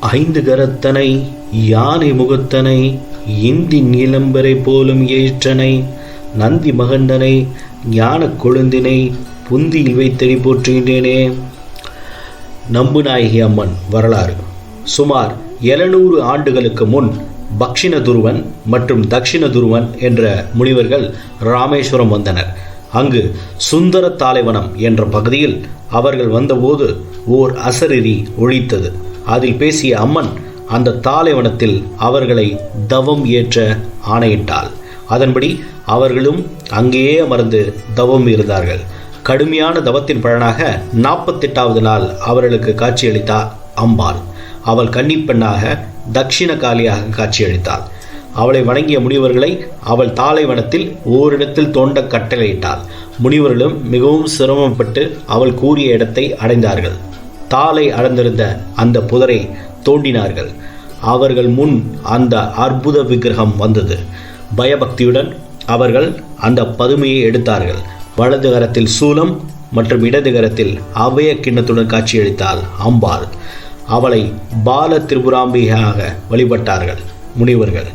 ஐந்து கரத்தனை யானை முகத்தனை இந்தி நீலம்பரை போலும் ஏற்றனை நந்தி மகண்டனை ஞானக் கொழுந்தினை புந்தியில் வைத்தடி போற்றுகின்றேனே. நம்புநாயகி அம்மன் வரலாறு. சுமார் எழுநூறு ஆண்டுகளுக்கு முன் பக்ஷிண துருவன் மற்றும் தக்ஷிண துருவன் என்ற முனிவர்கள் ராமேஸ்வரம் வந்தனர். அங்கு சுந்தர தாலைவனம் என்ற பகுதியில் அவர்கள் வந்தபோது ஓர் அசரிரி ஒழித்தது. அதில் பேசிய அம்மன் அந்த தாலைவனத்தில் அவர்களை தவம் ஏற்ற ஆணையிட்டாள். அதன்படி அவர்களும் அங்கேயே அமர்ந்து தவம் இருந்தார்கள். கடுமையான தவத்தின் பலனாக நாற்பத்தெட்டாவது நாள் அவர்களுக்கு காட்சியளித்தார் அம்பாள். அவள் கன்னிப்பெண்ணாக தக்ஷிண காலியாக காட்சியளித்தாள். அவளை வணங்கிய முனிவர்களை அவள் தாலைவனத்தில் ஓரிடத்தில் தோண்ட கட்டளையிட்டாள். முனிவர்களும் மிகவும் சிரமப்பட்டு அவள் கூறிய இடத்தை அடைந்தார்கள். தாளை அடர்ந்திருந்த அந்த புதரை தோண்டினார்கள். அவர்கள் முன் அந்த அற்புத விக்கிரகம் வந்தது. பயபக்தியுடன் அவர்கள் அந்த பதுமையை எடுத்தார்கள். வலது கரத்தில் சூலம் மற்றும் இடது கரத்தில் அவய கிண்ணத்துடன் காட்சியளித்தாள் அம்பாள். அவளை பால திரிபுராம்பிகையாக வழிபட்டார்கள் முனிவர்கள்.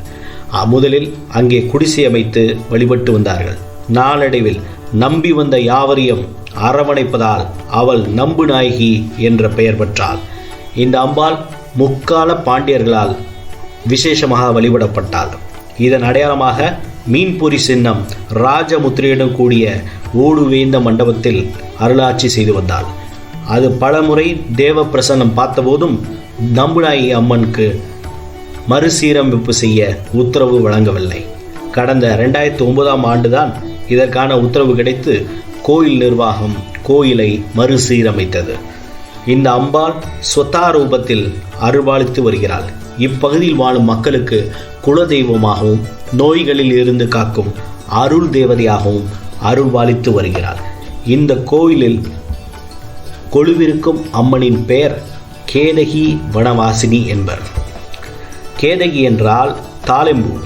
முதலில் அங்கே குடிசை அமைத்து வழிபட்டு வந்தார்கள். நாளடைவில் நம்பி வந்த யாவரையும் அரவணைப்பதால் அவள் நம்பு நாயகி என்ற பெயர் பெற்றாள். இந்த அம்பாள் முக்கால பாண்டியர்களால் விசேஷமாக வழிபடப்பட்டாள். இதன் அடையாளமாக மீன்பொறி சின்னம் ராஜமுத்திரையுடன் கூடிய ஓடுவேந்த மண்டபத்தில் அருளாட்சி செய்து வந்தாள். அது பலமுறை தேவ பிரசன்னம் பார்த்தபோதும் நம்புநாயகி அம்மனுக்கு மறுசீரமைப்பு செய்ய உத்தரவு வழங்கவில்லை. கடந்த ரெண்டாயிரத்தி ஒன்பதாம் ஆண்டுதான் இதற்கான உத்தரவு கிடைத்து கோயில் நிர்வாகம் கோயிலை மறுசீரமைத்தது. இந்த அம்பாள் சொத்தாரூபத்தில் ரூபத்தில் அருள்பாலித்து வருகிறாள். இப்பகுதியில் வாழும் மக்களுக்கு குலதெய்வமாகவும் நோய்களில் இருந்து காக்கும் அருள் தேவதையாகவும் அருள்பாலித்து வருகிறார் இந்த கோயிலில் கொழுவிருக்கும் அம்மனின் பெயர் கேதகி வனவாசினி என்பர். கேதகி என்றால் தாளெம்பூ.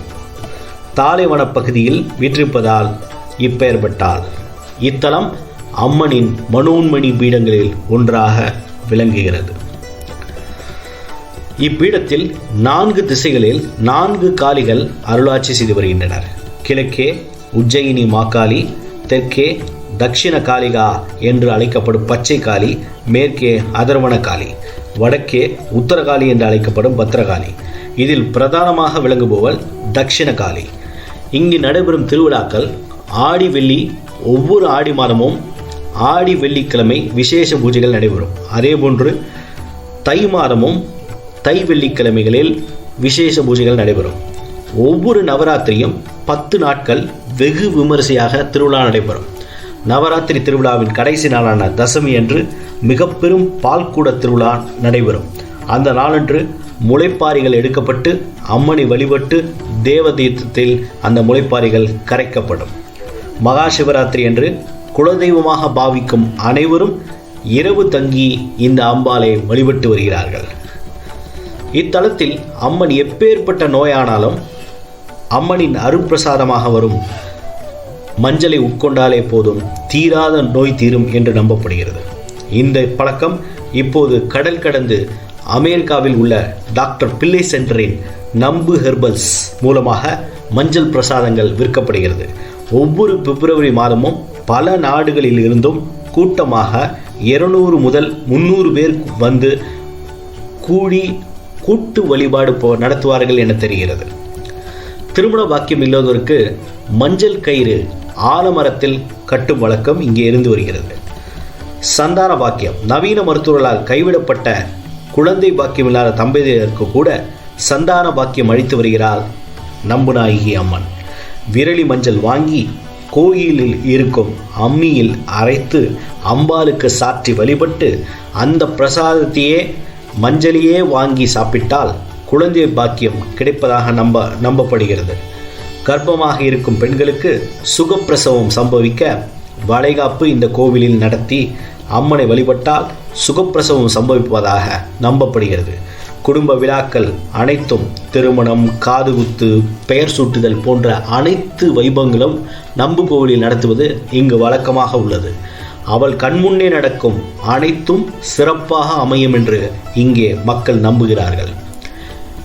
தாலைவனப் பகுதியில் வீற்றிருப்பதால் இப்பெயர் பெற்றாள் இத்தலம் அம்மனின் மனோன்மணி பீடங்களில் ஒன்றாக விளங்குகிறது. இப்பீடத்தில் நான்கு திசைகளில் நான்கு காளிகள் அருளாட்சி செய்து வருகின்றனர். கிழக்கே உஜ்ஜயினி மாக்காளி தெற்கே தக்ஷிண காளிகா என்று அழைக்கப்படும் பச்சை காளி மேற்கே அதர்வன காளி வடக்கே உத்தரகாளி என்று அழைக்கப்படும் பத்ரகாளி இதில் பிரதானமாக விளங்குபவள் தக்ஷிண காளி. இங்கு நடைபெறும் திருவிழாக்கள் ஆடி வெள்ளி ஒவ்வொரு ஆடி மாதமும் ஆடி வெள்ளிக்கிழமை விசேஷ பூஜைகள் நடைபெறும். அதேபோன்று தை மாதமும் தை வெள்ளிக்கிழமைகளில் விசேஷ பூஜைகள் நடைபெறும். ஒவ்வொரு நவராத்திரியும் பத்து நாட்கள் வெகு விமரிசையாக திருவிழா நடைபெறும். நவராத்திரி திருவிழாவின் கடைசி நாளான தசமி அன்று மிக பெரும் பால்கூட திருவிழா நடைபெறும். அந்த நாளன்று முளைப்பாரிகள் எடுக்கப்பட்டு அம்மனை வழிபட்டு தேவ தீர்த்தத்தில் அந்த முளைப்பாரிகள் கரைக்கப்படும். மகா சிவராத்திரி அன்று குலதெய்வமாக பாவிக்கும் அனைவரும் இரவு தங்கி இந்த அம்பாளை வழிபட்டு வருகிறார்கள். இத்தலத்தில் அம்மன் எப்பேற்பட்ட நோயானாலும் அம்மனின் அருப்பிரசாதமாக வரும் மஞ்சளை உட்கொண்டாலே போதும் தீராத நோய் தீரும் என்று நம்பப்படுகிறது. இந்த பழக்கம் இப்போது கடல் கடந்து அமெரிக்காவில் உள்ள டாக்டர் பிள்ளை சென்டரின் நம்பு ஹெர்பல்ஸ் மூலமாக மஞ்சள் பிரசாதங்கள் விற்கப்படுகிறது. ஒவ்வொரு பிப்ரவரி மாதமும் பல நாடுகளில் இருந்தும் கூட்டமாக இருநூறு முதல் முந்நூறு பேர் வந்து கூடி கூட்டு வழிபாடு போ நடத்துவார்கள் என தெரிகிறது. திருமண பாக்கியம் இல்லாதவருக்கு மஞ்சள் கயிறு ஆலமரத்தில் கட்டும் வழக்கம் இங்கே இருந்து வருகிறது. சந்தான பாக்கியம் நவீன மருத்துவர்களால் கைவிடப்பட்ட குழந்தை பாக்கியம் இல்லாத தம்பதியருக்கு கூட சந்தான பாக்கியம் அளித்து வருகிறார் நம்புநாயகி அம்மன். விரலி மஞ்சள் வாங்கி கோயிலில் இருக்கும் அம்மியில் அரைத்து அம்பாளுக்கு சாற்றி வழிபட்டு அந்த பிரசாதத்தையே மஞ்சளையே வாங்கி சாப்பிட்டால் குழந்தை பாக்கியம் கிடைப்பதாக நம்ப நம்பப்படுகிறது. கர்ப்பமாக இருக்கும் பெண்களுக்கு சுகப்பிரசவம் சம்பவிக்க வளைகாப்பு இந்த கோவிலில் நடத்தி அம்மனை வழிபட்டால் சுகப்பிரசவம் சம்பவிப்பதாக நம்பப்படுகிறது. குடும்ப விழாக்கள் அனைத்தும் திருமணம் காதுகுத்து பெயர் சூட்டுதல் போன்ற அனைத்து வைபவங்களும் நம்பு கோவிலில் நடத்துவது இங்கு வழக்கமாக உள்ளது. அவள் கண்முன்னே நடக்கும் அனைத்தும் சிறப்பாக அமையும் என்று இங்கே மக்கள் நம்புகிறார்கள்.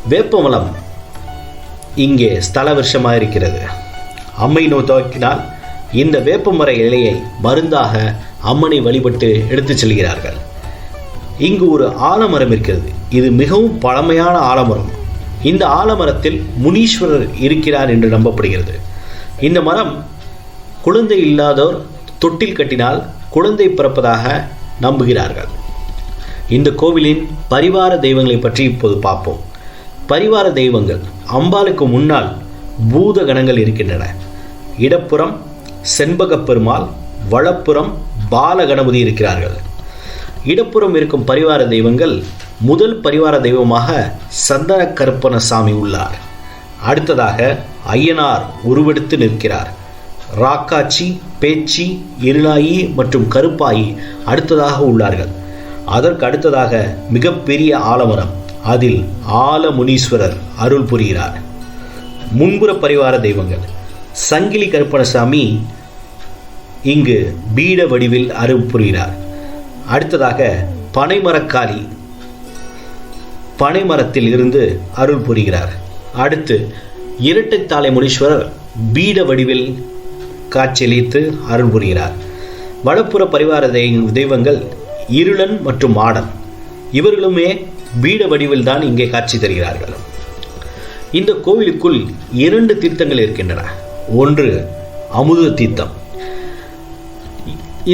வேப்பமலம் இங்கே ஸ்தல விருஷமாக இருக்கிறது. அம்மை நோய் துவக்கினால் இந்த வேப்பமர இலையை மருந்தாக அம்மனை வழிபட்டு எடுத்துச் செல்கிறார்கள். இங்கு ஒரு ஆலமரம் இருக்கிறது. இது மிகவும் பழமையான ஆலமரம். இந்த ஆலமரத்தில் முனீஸ்வரர் இருக்கிறார் என்று நம்பப்படுகிறது. இந்த மரம் குழந்தை இல்லாதோர் தொட்டில் கட்டினால் குழந்தை பிறப்பதாக நம்புகிறார்கள். இந்த கோவிலின் பரிவார தெய்வங்களை பற்றி இப்போது பார்ப்போம். பரிவார தெய்வங்கள் அம்பாளுக்கு முன்னால் பூத கணங்கள் இருக்கின்றன. இடப்புறம் செண்பக பெருமாள் வலப்புறம் பால கணபதி இருக்கிறார்கள். இடப்புறம் இருக்கும் பரிவார தெய்வங்கள் முதல் பரிவார தெய்வமாக சந்தன கருப்பன சாமி உள்ளார். அடுத்ததாக ஐயனார் உருவெடுத்து நிற்கிறார். ராக்காச்சி பேச்சி இருளாயி மற்றும் கருப்பாயி அடுத்ததாக உள்ளார்கள். அதற்கு அடுத்ததாக மிகப்பெரிய ஆலமரம் அதில் ஆலமுனீஸ்வரர் அருள் புரிகிறார். முன்புற பரிவார தெய்வங்கள். சங்கிலி கருப்பணசாமி இங்கு பீட வடிவில் அருள் புரிகிறார். அடுத்ததாக பனைமரக்காளி பனைமரத்தில் இருந்து அருள் புரிகிறார். அடுத்து இரட்டைத்தாளை முனீஸ்வரர் பீட வடிவில் காட்சியளித்து அருள் புரிகிறார். வடப்புற பரிவார தெய்வங்கள் இருளன் மற்றும் மாடன் இவர்களுமே பீட வடிவில் தான் இங்கே காட்சி தருகிறார்கள். இந்த கோவிலுக்குள் இரண்டு தீர்த்தங்கள் இருக்கின்றன. ஒன்று அமுத தீர்த்தம்.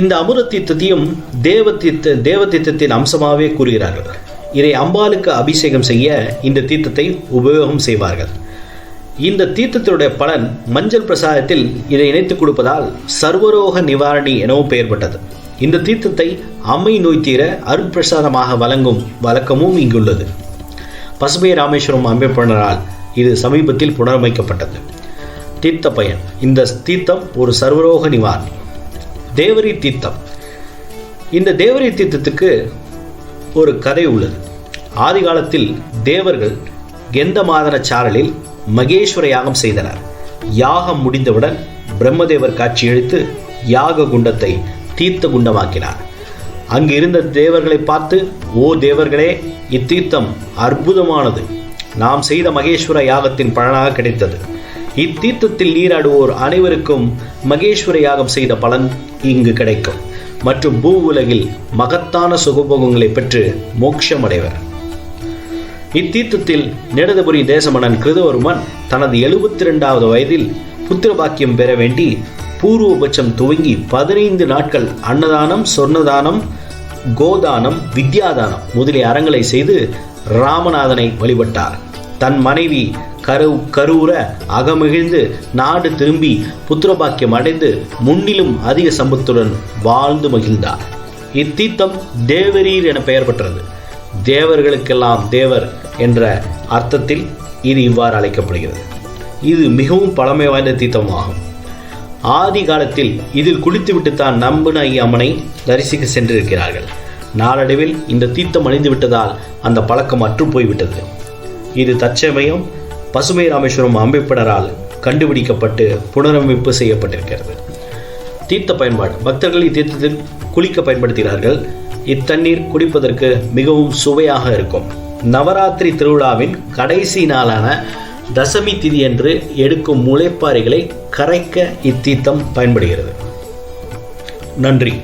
இந்த அமுத தீர்த்தத்தையும் தேவ தீர்த்த தேவ தீர்த்தத்தின் அம்சமாகவே கூறுகிறார்கள். இதை அம்பாளுக்கு அபிஷேகம் செய்ய இந்த தீர்த்தத்தை உபயோகம் செய்வார்கள். இந்த தீர்த்தத்தினுடைய பலன் மஞ்சள் பிரசாதத்தில் இதை இணைத்துக் கொடுப்பதால் சர்வரோக நிவாரணி எனவும் பெயர் பெற்றது. இந்த தீர்த்தத்தை அம்மை நோய் தீர அருட்பிரசாதமாக வழங்கும் வழக்கமும் இங்குள்ளது. பசுமை ராமேஸ்வரம் அமைப்பினரால் இது சமீபத்தில் புனரமைக்கப்பட்டது. தீர்த்த பயன். இந்த தீர்த்தம் ஒரு சர்வரோக நிவாரணி. தேவரி தீர்த்தம். இந்த தேவரி தீர்த்தத்துக்கு ஒரு கதை உள்ளது. ஆதி காலத்தில் தேவர்கள் கெந்தமாதன சாரலில் மகேஸ்வர யாகம் செய்தனர். யாகம் முடிந்தவுடன் பிரம்மதேவர் காட்சியளித்து யாக குண்டத்தை தீர்த்த குண்டமாக்கினார் அங்கு இருந்த தேவர்களை பார்த்து ஓ தேவர்களே இத்தீர்த்தம் அற்புதமானது. நாம் செய்த மகேஸ்வர யாகத்தின் பலனாக கிடைத்தது. இத்தீர்த்தத்தில் நீராடுவோர் அனைவருக்கும் மகேஸ்வர யாகம் செய்த பலன் இங்கு கிடைக்கும். மற்றும் பூ உலகில் மகத்தான சுகபோகங்களை பெற்று மோட்சமடைவர். இத்தீர்த்தத்தில் நெடுதபுரி தேசமன்னன் கிருதவர்மன் தனது எழுபத்தி ரெண்டாவது வயதில் புத்திரபாக்கியம் பெற வேண்டி பூர்வபட்சம் துவங்கி பதினைந்து நாட்கள் அன்னதானம் சொர்ணதானம் கோதானம் வித்யாதானம் முதலிய அறங்களை செய்து ராமநாதனை வழிபட்டார். தன் மனைவி கரு கருவுற அகமகிழ்ந்து நாடு திரும்பி புத்திரபாக்கியம் அடைந்து முன்னிலும் அதிக சம்பத்துடன் வாழ்ந்து மகிழ்ந்தார். இத்தீர்த்தம் தேவரீர் என பெயர் பெற்றது. தேவர்களுக்கெல்லாம் தேவர் என்ற அர்த்தத்தில் இது இவ்வாறு அழைக்கப்படுகிறது. இது மிகவும் பழமை வாய்ந்த தீர்த்தமாகும். ஆதி காலத்தில் இதில் குளித்துவிட்டு தான் நம்பின அம்மனை தரிசிக்க சென்றிருக்கிறார்கள். நாளடைவில் இந்த தீர்த்தம் அழிந்து விட்டதால் அந்த பழக்கம் அற்று போய்விட்டது. இது தற்சமயம் பசுமை ராமேஸ்வரம் அமைப்பினரால் கண்டுபிடிக்கப்பட்டு புனரமைப்பு செய்யப்பட்டிருக்கிறது. தீர்த்த பயன்பாடு. பக்தர்கள் இத்தீர்த்தத்தில் குளிக்க பயன்படுத்துகிறார்கள். இத்தண்ணீர் குடிப்பதற்கு மிகவும் சுவையாக இருக்கும். நவராத்திரி திருவிழாவின் கடைசி நாளான தசமி திதியன்று எடுக்கும் முளைப்பாறைகளை கரைக்க இத்தீர்த்தம் பயன்படுகிறது. நன்றி.